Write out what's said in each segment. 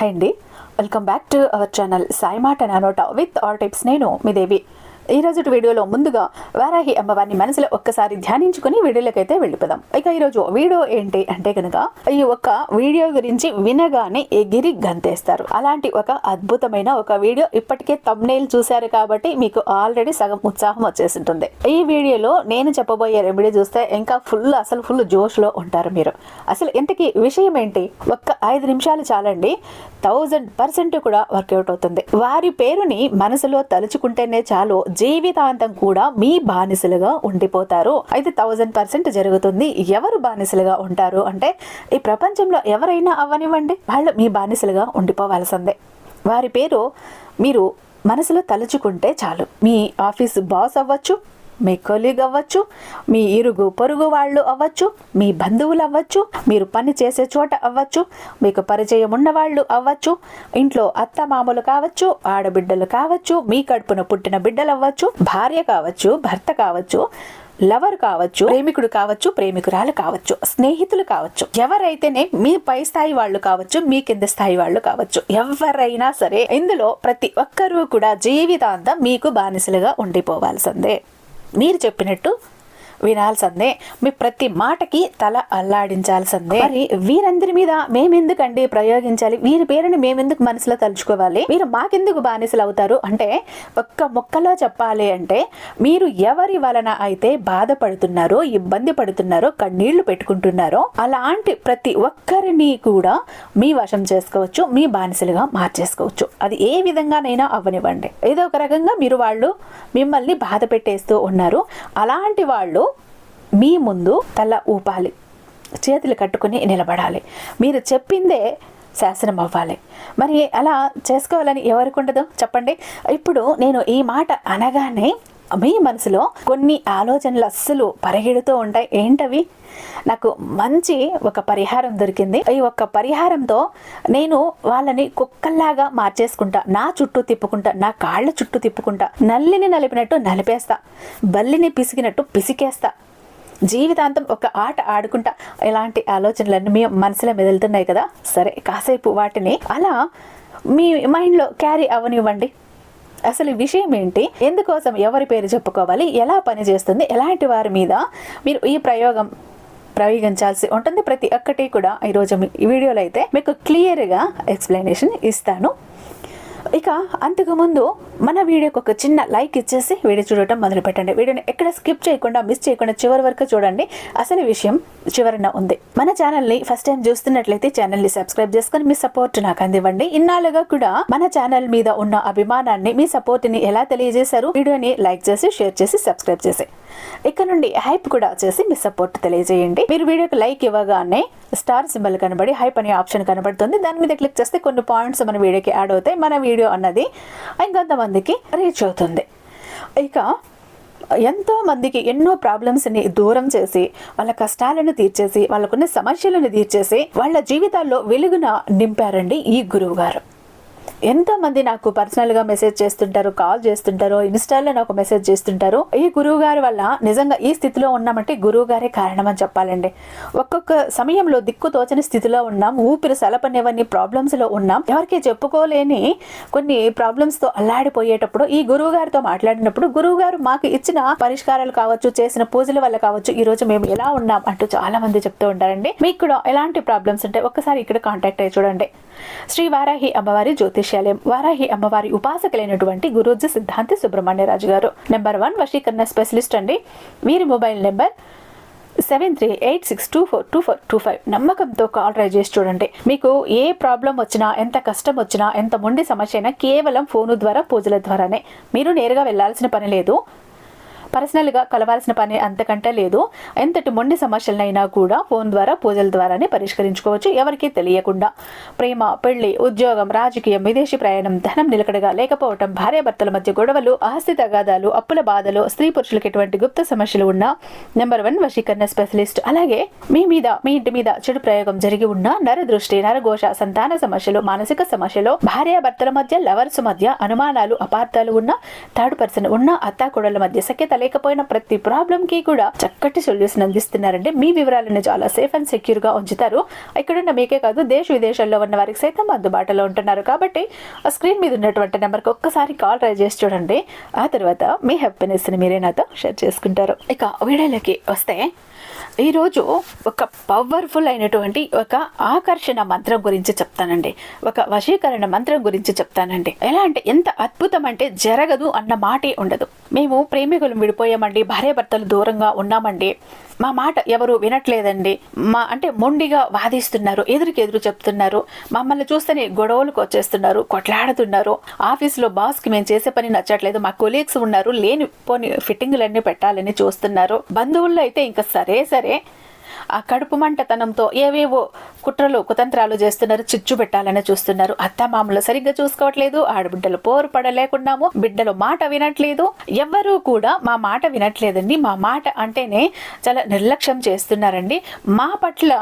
Hi అండి. Welcome back to our channel Sai మాట నానోట విత్ ఆల్ టిప్స్ నేను మీ దేవి. ఈ రోజు వీడియోలో ముందుగా వారాహి అమ్మవారిని మనసులో ఒక్కసారి ధ్యానించుకుని వీడియోలకైతే వెళ్ళిపోదాం. ఇక ఈరోజు వీడియో ఏంటి అంటే కనుక ఈ ఒక్క వీడియో గురించి వినగానే ఎగిరి గంతేస్తారు. అలాంటి ఒక అద్భుతమైన ఒక వీడియో ఇప్పటికే తమ్నేల్ చూశారు కాబట్టి మీకు ఆల్రెడీ సగం ఉత్సాహం వచ్చేసింటుంది ఈ వీడియోలో నేను చెప్పబోయే రెమెడీ చూస్తే ఇంకా ఫుల్ అసలు ఫుల్ జోష్లో ఉంటారు మీరు. అసలు ఇంతకీ విషయం ఏంటి? ఒక్క ఐదు నిమిషాలు చాలండి. థౌజండ్ పర్సెంట్ కూడా వర్కౌట్ అవుతుంది. వారి పేరుని మనసులో తలుచుకుంటేనే చాలు జీవితాంతం కూడా మీ బానిసలుగా ఉండిపోతారు. అయితే థౌజండ్ పర్సెంట్ జరుగుతుంది. ఎవరు బానిసలుగా ఉంటారు అంటే ఈ ప్రపంచంలో ఎవరైనా అవ్వనివ్వండి. వాళ్ళు మీ బానిసలుగా ఉండిపోవాల్సిందే. వారి పేరు మీరు మనసులో తలుచుకుంటే చాలు. మీ ఆఫీస్ బాస్ అవ్వచ్చు మీ కొలీగ్ అవ్వచ్చు మీ ఇరుగు పొరుగు వాళ్ళు అవ్వచ్చు మీ బంధువులు అవ్వచ్చు మీరు పని చేసే చోట అవ్వచ్చు మీకు పరిచయం ఉన్న వాళ్ళు అవ్వచ్చు ఇంట్లో అత్త మామూలు కావచ్చు ఆడబిడ్డలు కావచ్చు మీ కడుపున పుట్టిన బిడ్డలు అవ్వచ్చు భార్య కావచ్చు భర్త కావచ్చు లవర్ కావచ్చు ప్రేమికుడు కావచ్చు ప్రేమికురాలు కావచ్చు స్నేహితులు కావచ్చు ఎవరైతేనే మీ పై స్థాయి వాళ్ళు కావచ్చు మీ కింద స్థాయి వాళ్ళు కావచ్చు ఎవరైనా సరే ఇందులో ప్రతి ఒక్కరూ కూడా జీవితాంతం మీకు బానిసలుగా ఉండిపోవాల్సిందే. మీరు చెప్పినట్టు వినాల్సిందే. మీ ప్రతి మాటకి తల అల్లాడించాల్సిందే. మరి వీరందరి మీద మేమెందుకండి ప్రయోగించాలి? వీరి పేరుని మేమెందుకు మనసులో తలుచుకోవాలి? మీరు మాకెందుకు బానిసలు అవుతారు అంటే ఒక్క మొక్కలో చెప్పాలి అంటే మీరు ఎవరి వలన అయితే బాధపడుతున్నారో ఇబ్బంది పడుతున్నారో కన్నీళ్ళు పెట్టుకుంటున్నారో అలాంటి ప్రతి ఒక్కరిని కూడా మీ వశం చేసుకోవచ్చు మీ బానిసలుగా మార్చేసుకోవచ్చు. అది ఏ విధంగానైనా అవ్వనివ్వండి. ఏదో ఒక రకంగా మీరు వాళ్ళు మిమ్మల్ని బాధ పెట్టేస్తూ ఉన్నారు. అలాంటి వాళ్ళు మీ ముందు తల ఊపాలి. చేతులు కట్టుకుని నిలబడాలి. మీరు చెప్పిందే శాసనం అవ్వాలి. మరి అలా చేసుకోవాలని ఎవరికి ఉండదు? చెప్పండి. ఇప్పుడు నేను ఈ మాట అనగానే మీ మనసులో కొన్ని ఆలోచనలు అస్సలు పరిగెడుతూ ఉంటాయి. ఏంటవి? నాకు మంచి ఒక పరిహారం దొరికింది. ఈ ఒక్క పరిహారంతో నేను వాళ్ళని కుక్కల్లాగా మార్చేసుకుంటా. నా చుట్టూ తిప్పుకుంటా. నా కాళ్ళ చుట్టూ తిప్పుకుంటా. నల్లిని నలిపినట్టు నలిపేస్తా. బల్లిని పిసికినట్టు పిసికేస్తా. జీవితాంతం ఒక ఆట ఆడుకుంటా ఇలాంటి ఆలోచనలన్నీ మీ మనసులో మెదులుతున్నాయి కదా. సరే కాసేపు వాటిని అలా మీ మైండ్లో క్యారీ అవనివ్వండి. అసలు విషయం ఏంటి? ఎందుకోసం ఎవరి పేరు చెప్పుకోవాలి? ఎలా పనిచేస్తుంది ఎలాంటి వారి మీద మీరు ఈ ప్రయోగం ప్రయోగించాల్సి ఉంటుంది. ప్రతి ఒక్కటి కూడా ఈరోజు మీ- ఈ వీడియోలో అయితే మీకు క్లియర్గా ఎక్స్ప్లెనేషన్ ఇస్తాను. ఇక అంతకుముందు మన వీడియోకి ఒక చిన్న లైక్ ఇచ్చేసి వీడియో చూడటం మొదలు పెట్టండి వీడియోని ఎక్కడ స్కిప్ చేయకుండా మిస్ చేయకుండా చివరి వరకు చూడండి. అసలు విషయం చివరన ఉంది. మన ఛానల్ని ఫస్ట్ టైం చూస్తున్నట్లయితే ఛానల్ని సబ్స్క్రైబ్ చేసుకుని మీ సపోర్ట్ నాకు అందివ్వండి. ఇన్నాళ్ళుగా కూడా మన ఛానల్ మీద ఉన్న అభిమానాన్ని మీ సపోర్ట్ని ఎలా తెలియజేశారు? వీడియోని లైక్ చేసి షేర్ చేసి సబ్స్క్రైబ్ చేసి. ఇక్కడ నుండి హైప్ కూడా చేసి మీ సపోర్ట్ తెలియజేయండి. మీరు వీడియోకి లైక్ ఇవ్వగానే స్టార్ సింబల్ కనబడి హైప్ అనే ఆప్షన్ కనబడుతుంది. దాని మీద క్లిక్ చేస్తే కొన్ని పాయింట్స్ మన వీడియోకి యాడ్ అవుతాయి. మన వీడియో అన్నది ఇంకొంతమందికి రీచ్ అవుతుంది. ఇక ఎంతో మందికి ఎన్నో ప్రాబ్లమ్స్ని దూరం చేసి వాళ్ళ కష్టాలను తీర్చేసి వాళ్ళకున్న సమస్యలను తీర్చేసి వాళ్ళ జీవితాల్లో వెలుగున నింపారండి ఈ గురువు గారు ఎంతోమంది నాకు పర్సనల్గా మెసేజ్ చేస్తుంటారు కాల్ చేస్తుంటారు ఇన్స్టాలో నాకు మెసేజ్ చేస్తుంటారు. ఈ గురువు గారి వల్ల నిజంగా ఈ స్థితిలో ఉన్నామంటే గురువు గారే కారణమని చెప్పాలండి. ఒక్కొక్క సమయంలో దిక్కు తోచని స్థితిలో ఉన్నాం ఊపిరి సలపనివన్నీ ప్రాబ్లమ్స్లో ఉన్నాం. ఎవరికి చెప్పుకోలేని కొన్ని ప్రాబ్లమ్స్తో అల్లాడిపోయేటప్పుడు ఈ గురువు గారితో మాట్లాడినప్పుడు గురువు గారు మాకు ఇచ్చిన పరిష్కారాలు కావచ్చు చేసిన పూజల వల్ల కావచ్చు ఈ రోజు మేము ఎలా ఉన్నాం అంటూ చాలా మంది చెప్తూ ఉంటారండి. మీకు కూడా ఎలాంటి ప్రాబ్లమ్స్ ఉంటే ఒక్కసారి ఇక్కడ కాంటాక్ట్ అయ్యి చూడండి. శ్రీ వారాహి అమ్మవారి జ్యోతిష్యాలయం వారాహి అమ్మవారి ఉపాసకులైనటువంటి గురూజీ సిద్ధాంతి సుబ్రహ్మణ్యరాజు గారు. నెంబర్ వన్ వశీకరణ స్పెషలిస్ట్ అండి. వీరి mobile number seven three eight six two four two four two five నమ్మకంతో కాల్ ట్రై చేసి చూడండి. మీకు ఏ ప్రాబ్లం వచ్చినా ఎంత కష్టం వచ్చినా ఎంత మొండి సమస్య అయినా కేవలం ఫోను ద్వారా పూజల ద్వారానే. మీరు నేరుగా వెళ్ళాల్సిన పని లేదు. పర్సనల్గా కలవాల్సిన పని అంతకంటే లేదు. ఎంతటి మొండి సమస్యలనైనా కూడా ఫోన్ ద్వారా పూజల ద్వారానే పరిష్కరించుకోవచ్చు. ఎవరికీ తెలియకుండా ప్రేమ పెళ్ళి ఉద్యోగం రాజకీయం విదేశీ ప్రయాణం ధనం నిలకడగా లేకపోవటం భార్యాభర్తల మధ్య గొడవలు ఆస్తి తగాదాలు అప్పుల బాధలు స్త్రీ పురుషులకు ఎటువంటి గుప్త సమస్యలు ఉన్నా నెంబర్ వన్ వశీకరణ స్పెషలిస్ట్. అలాగే మీ మీద మీ ఇంటి మీద చెడు ప్రయోగం జరిగి ఉన్న నరదృష్టి నరఘోష సంతాన సమస్యలు మానసిక సమస్యలు భార్యాభర్తల మధ్య లవర్స్ మధ్య అనుమానాలు అపార్థాలు ఉన్న థర్డ్ పర్సన్ ఉన్న అత్తాకోడల మధ్య సఖ్యత లేకపోయినా ప్రతి ప్రాబ్లంకి కూడా చక్కటి సొల్యూషన్ అందిస్తున్నారండి. మీ వివరాలను చాలా సేఫ్ అండ్ సెక్యూర్గా ఉంచుతారు. ఇక్కడున్న మీకే కాదు దేశ విదేశాల్లో ఉన్న వారికి సైతం అందుబాటులో ఉంటున్నారు. కాబట్టి ఆ స్క్రీన్ మీద ఉన్నటువంటి నెంబర్కి ఒక్కసారి కాల్ ట్రై చేసి చూడండి. ఆ తర్వాత మీ హ్యాపీనెస్ని మీరే నాతో షేర్ చేసుకుంటారు. ఇక వీడియోలోకి వస్తే ఈరోజు ఒక పవర్ఫుల్ అయినటువంటి ఒక ఆకర్షణ మంత్రం గురించి చెప్తానండి. ఒక వశీకరణ మంత్రం గురించి చెప్తానండి. ఎలా అంటే ఎంత అద్భుతం అంటే జరగదు అన్న మాటే ఉండదు. మేము ప్రేమికులు విడిపోయామండి. భార్యాభర్తలు దూరంగా ఉన్నామండి. మా మాట ఎవరు వినట్లేదండి. మా అంటే మొండిగా వాదిస్తున్నారు ఎదురుకి ఎదురు చెప్తున్నారు. మమ్మల్ని చూస్తేనే గొడవలకు వచ్చేస్తున్నారు కొట్లాడుతున్నారు. ఆఫీస్లో బాస్కి మేము చేసే పని నచ్చట్లేదు. మా కొలీగ్స్ ఉన్నారు. లేని పోని ఫిట్టింగ్లన్నీ పెట్టాలని చూస్తున్నారు. బంధువుల్లో అయితే ఇంకా సరే సరే ఆ కడుపు మంటతనంతో ఏవేవో కుట్రలు కుతంత్రాలు చేస్తున్నారు చిచ్చు పెట్టాలని చూస్తున్నారు. అత్త మామలు సరిగ్గా చూసుకోవట్లేదు ఆడబిడ్డలు పోరు పడలేకున్నాము బిడ్డలు మాట వినట్లేదు. ఎవ్వరూ కూడా మా మాట వినట్లేదండి. మా మాట అంటేనే చాలా నిర్లక్ష్యం చేస్తున్నారండి. మా పట్ల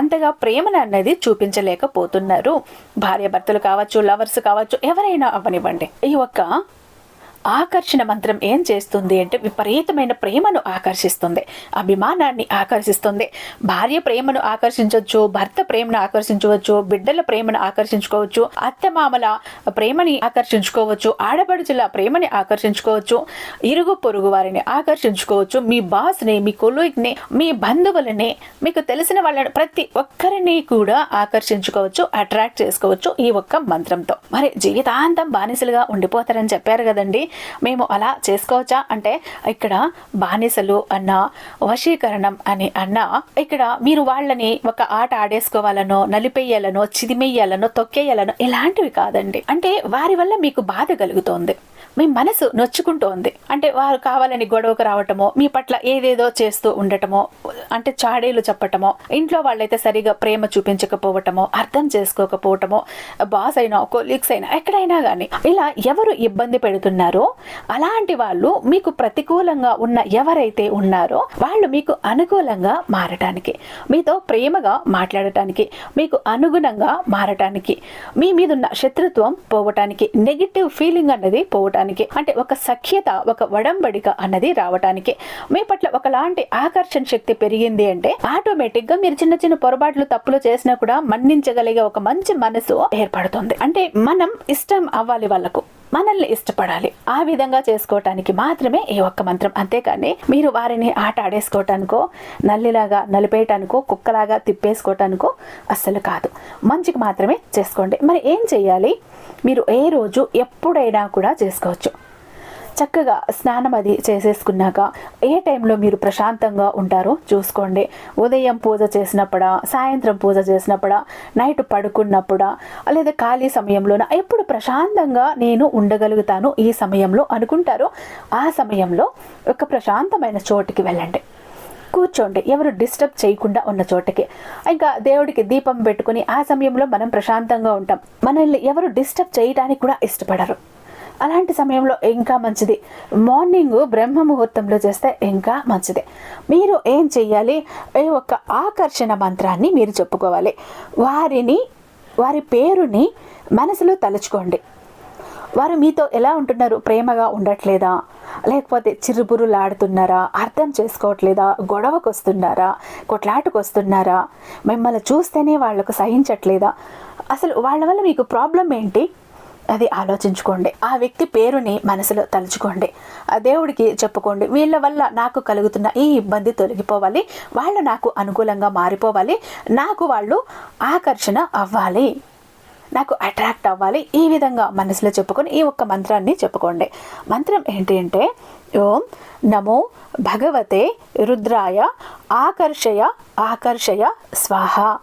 అంతగా ప్రేమను అనేది చూపించలేకపోతున్నారు. భార్యాభర్తలు కావచ్చు లవర్స్ కావచ్చు ఎవరైనా అవ్వనివ్వండి. ఈ ఒక్క ఆకర్షణ మంత్రం ఏం చేస్తుంది అంటే విపరీతమైన ప్రేమను ఆకర్షిస్తుంది అభిమానాన్ని ఆకర్షిస్తుంది. భార్య ప్రేమను ఆకర్షించవచ్చు భర్త ప్రేమను ఆకర్షించవచ్చు బిడ్డల ప్రేమను ఆకర్షించుకోవచ్చు అత్తమామల ప్రేమని ఆకర్షించుకోవచ్చు ఆడపడుచుల ప్రేమని ఆకర్షించుకోవచ్చు ఇరుగు పొరుగు వారిని ఆకర్షించుకోవచ్చు మీ బాస్ని మీ కొలీగ్ని మీ బంధువులని మీకు తెలిసిన వాళ్ళని ప్రతి ఒక్కరిని కూడా ఆకర్షించుకోవచ్చు అట్రాక్ట్ చేసుకోవచ్చు ఈ ఒక్క మంత్రంతో. మరి జీవితాంతం బానిసలుగా ఉండిపోతారని చెప్పారు కదండి. మేము అలా చేసుకోవచ్చా? అంటే ఇక్కడ బానిసలు అన్న వశీకరణం అని అన్న ఇక్కడ మీరు వాళ్ళని ఒక ఆట ఆడేసుకోవాలనో నలిపేయాలనో చిదిమేయాలనో తొక్కేయాలనో ఇలాంటివి కాదండి. అంటే వారి వల్ల మీకు బాధ కలుగుతోంది. మీ మనసు నొచ్చుకుంటోంది అంటే వారు కావాలని గొడవకు రావటమో మీ పట్ల ఏదేదో చేస్తూ ఉండటమో అంటే చాడీలు చెప్పటమో ఇంట్లో వాళ్ళైతే సరిగా ప్రేమ చూపించకపోవటమో అర్థం చేసుకోకపోవటమో బాస్ అయినా కొలీగ్స్ అయినా ఎక్కడైనా కానీ ఇలా ఎవరు ఇబ్బంది పెడుతున్నారో అలాంటి వాళ్ళు మీకు ప్రతికూలంగా ఉన్న ఎవరైతే ఉన్నారో వాళ్ళు మీకు అనుకూలంగా మారటానికి మీతో ప్రేమగా మాట్లాడటానికి మీకు అనుగుణంగా మారటానికి మీ మీదున్న శత్రుత్వం పోవటానికి నెగిటివ్ ఫీలింగ్ అన్నది పోవటానికి అంటే ఒక సఖ్యత ఒక వడంబడిక అన్నది రావటానికి. మీ పట్ల ఒకలాంటి ఆకర్షణ శక్తి పెరిగింది అంటే ఆటోమేటిక్గా మీరు చిన్న చిన్న పొరపాట్లు తప్పులు చేసినా కూడా మన్నించగలిగే ఒక మంచి మనసు ఏర్పడుతుంది. అంటే మనం ఇష్టం అవ్వాలి వాళ్ళకు. మనల్ని ఇష్టపడాలి. ఆ విధంగా చేసుకోవటానికి మాత్రమే ఈ ఒక్క మంత్రం. అంతేకాని మీరు వారిని ఆట ఆడేసుకోవటానికో నల్లిలాగా నలిపేయటానికో కుక్కలాగా తిప్పేసుకోవటానికో అస్సలు కాదు. మంచికి మాత్రమే చేసుకోండి. మరి ఏం చేయాలి? మీరు ఏ రోజు ఎప్పుడైనా కూడా చేసుకోవచ్చు. చక్కగా స్నానం అది చేసేసుకున్నాక ఏ టైంలో మీరు ప్రశాంతంగా ఉంటారో చూసుకోండి. ఉదయం పూజ చేసినప్పుడా సాయంత్రం పూజ చేసినప్పుడా నైట్ పడుకున్నప్పుడా లేదా ఖాళీ సమయంలోన? ఎప్పుడు ప్రశాంతంగా నేను ఉండగలుగుతాను ఈ సమయంలో అనుకుంటారో ఆ సమయంలో ఒక ప్రశాంతమైన చోటుకి వెళ్ళండి. కూర్చోండి. ఎవరు డిస్టర్బ్ చేయకుండా ఉన్న చోటకి. ఇంకా దేవుడికి దీపం పెట్టుకుని ఆ సమయంలో మనం ప్రశాంతంగా ఉంటాం. మనల్ని ఎవరు డిస్టర్బ్ చేయడానికి కూడా ఇష్టపడరు. అలాంటి సమయంలో ఇంకా మంచిది. మార్నింగ్ బ్రహ్మ ముహూర్తంలో చేస్తే ఇంకా మంచిది. మీరు ఏం చెయ్యాలి? ఈ ఒక ఆకర్షణ మంత్రాన్ని మీరు చెప్పుకోవాలి. వారిని వారి పేరుని మనసులో తలుచుకోండి. వారు మీతో ఎలా ఉంటున్నారు? ప్రేమగా ఉండట్లేదా? లేకపోతే చిరుబురులాడుతున్నారా అర్థం చేసుకోవట్లేదా? గొడవకు వస్తున్నారా కొట్లాటకు వస్తున్నారా మిమ్మల్ని చూస్తేనే వాళ్ళకు సహించట్లేదా? అసలు వాళ్ళ వల్ల మీకు ప్రాబ్లం ఏంటి? అది ఆలోచించుకోండి. ఆ వ్యక్తి పేరుని మనసులో తలుచుకోండి. ఆ దేవుడికి చెప్పుకోండి. వీళ్ళ వల్ల నాకు కలుగుతున్న ఈ ఇబ్బంది తొలగిపోవాలి. వాళ్ళు నాకు అనుకూలంగా మారిపోవాలి. నాకు వాళ్ళు ఆకర్షణ అవ్వాలి. నాకు అట్రాక్ట్ అవ్వాలి. ఈ విధంగా మనసులో చెప్పుకొని ఈ ఒక్క మంత్రాన్ని చెప్పుకోండి. మంత్రం ఏంటి అంటే ఓం నమో భగవతే రుద్రాయ ఆకర్షయ ఆకర్షయ స్వాహ.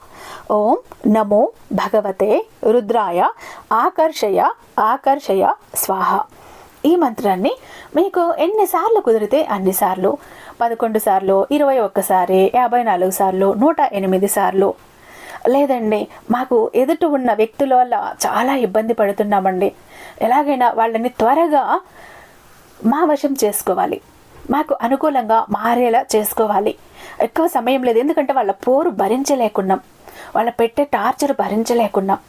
ఓం నమో భగవతే రుద్రాయ ఆకర్షయ ఆకర్షయ స్వాహ. ఈ మంత్రాన్ని మీకు ఎన్నిసార్లు కుదిరితే అన్నిసార్లు పదకొండు సార్లు ఇరవై ఒక్కసారి యాభై నాలుగు సార్లు నూట ఎనిమిది సార్లు. లేదండి మాకు ఎదుట ఉన్న వ్యక్తుల వల్ల చాలా ఇబ్బంది పడుతున్నామండి. ఎలాగైనా వాళ్ళని త్వరగా మా వశం చేసుకోవాలి. మాకు అనుకూలంగా మారేలా చేసుకోవాలి. ఎక్కువ సమయం లేదు ఎందుకంటే వాళ్ళ పోరు భరించలేకున్నాం. వాళ్ళ పెట్టే టార్చర్ భరించలేకున్నాం.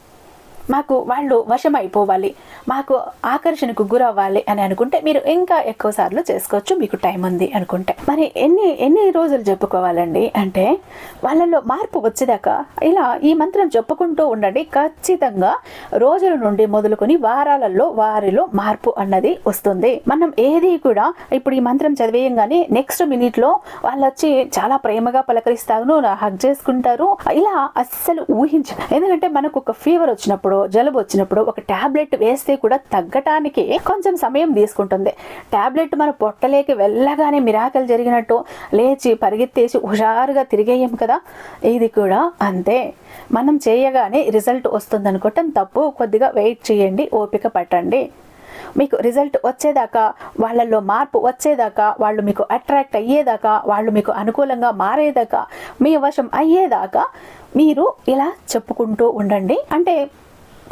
మాకు వాళ్ళు వశమైపోవాలి మాకు ఆకర్షణకు గురవ్వాలి అని అనుకుంటే మీరు ఇంకా ఎక్కువ సార్లు చేసుకోవచ్చు మీకు టైం ఉంది అనుకుంటే. మరి ఎన్ని ఎన్ని రోజులు చెప్పుకోవాలండి అంటే వాళ్ళలో మార్పు వచ్చేదాకా ఇలా ఈ మంత్రం చెప్పుకుంటూ ఉండండి. ఖచ్చితంగా రోజుల నుండి మొదలుకొని వారాలలో వారిలో మార్పు అన్నది వస్తుంది. మనం ఏది కూడా ఇప్పుడు ఈ మంత్రం చదివేయంగానే నెక్స్ట్ మినిట్లో వాళ్ళు వచ్చి చాలా ప్రేమగా పలకరిస్తారు హగ్ చేసుకుంటారు ఇలా అస్సలు ఊహించ ఎందుకంటే మనకు ఒక ఫీవర్ వచ్చినప్పుడు జలుబు వచ్చినప్పుడు ఒక టాబ్లెట్ వేస్తే కూడా తగ్గటానికి కొంచెం సమయం తీసుకుంటుంది. టాబ్లెట్ మన పొట్టలేకి వెళ్ళగానే మిరాకల్ జరిగినట్టు లేచి పరిగెత్తేసి హుషారుగా తిరిగేయం కదా? ఇది కూడా అంతే. మనం చేయగానే రిజల్ట్ వస్తుంది అనుకోవటం తప్పు. కొద్దిగా వెయిట్ చేయండి ఓపిక పట్టండి. మీకు రిజల్ట్ వచ్చేదాకా వాళ్ళల్లో మార్పు వచ్చేదాకా వాళ్ళు మీకు అట్రాక్ట్ అయ్యేదాకా వాళ్ళు మీకు అనుకూలంగా మారేదాకా మీ వశం అయ్యేదాకా మీరు ఇలా చెప్పుకుంటూ ఉండండి. అంటే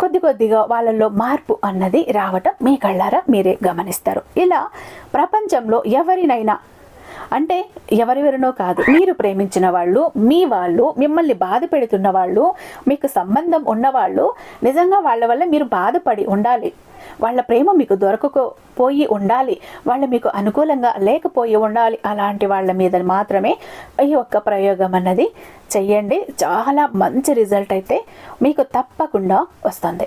కొద్ది కొద్దిగా వాళ్ళల్లో మార్పు అన్నది రావటం మీ కళ్ళారా మీరే గమనిస్తారు. ఇలా ప్రపంచంలో ఎవరినైనా అంటే ఎవరెవరినో కాదు మీరు ప్రేమించిన వాళ్ళు మీ వాళ్ళు మిమ్మల్ని బాధ పెడుతున్న వాళ్ళు మీకు సంబంధం ఉన్నవాళ్ళు నిజంగా వాళ్ళ వల్ల మీరు బాధపడి ఉండాలి. వాళ్ళ ప్రేమ మీకు దొరకకపోయి ఉండాలి వాళ్ళు మీకు అనుకూలంగా లేకపోయి ఉండాలి అలాంటి వాళ్ళ మీద మాత్రమే ఈ ఒక్క ప్రయోగం అన్నది చెయ్యండి. చాలా మంచి రిజల్ట్ అయితే మీకు తప్పకుండా వస్తుంది.